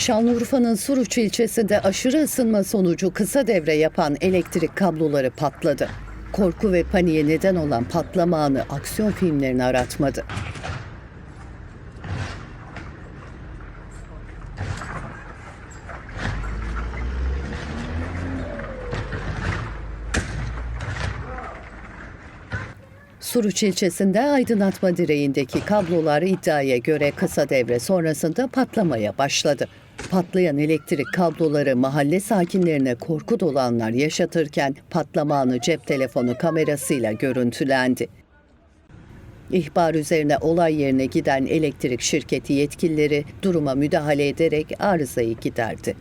Şanlıurfa'nın Suruç ilçesinde aşırı ısınma sonucu kısa devre yapan elektrik kabloları patladı. Korku ve paniğe neden olan patlama anı aksiyon filmlerini aratmadı. Suruç ilçesinde aydınlatma direğindeki kablolar iddiaya göre kısa devre sonrasında patlamaya başladı. Patlayan elektrik kabloları mahalle sakinlerine korku dolu anlar yaşatırken patlama anı cep telefonu kamerasıyla görüntülendi. İhbar üzerine olay yerine giden elektrik şirketi yetkilileri duruma müdahale ederek arızayı giderdi.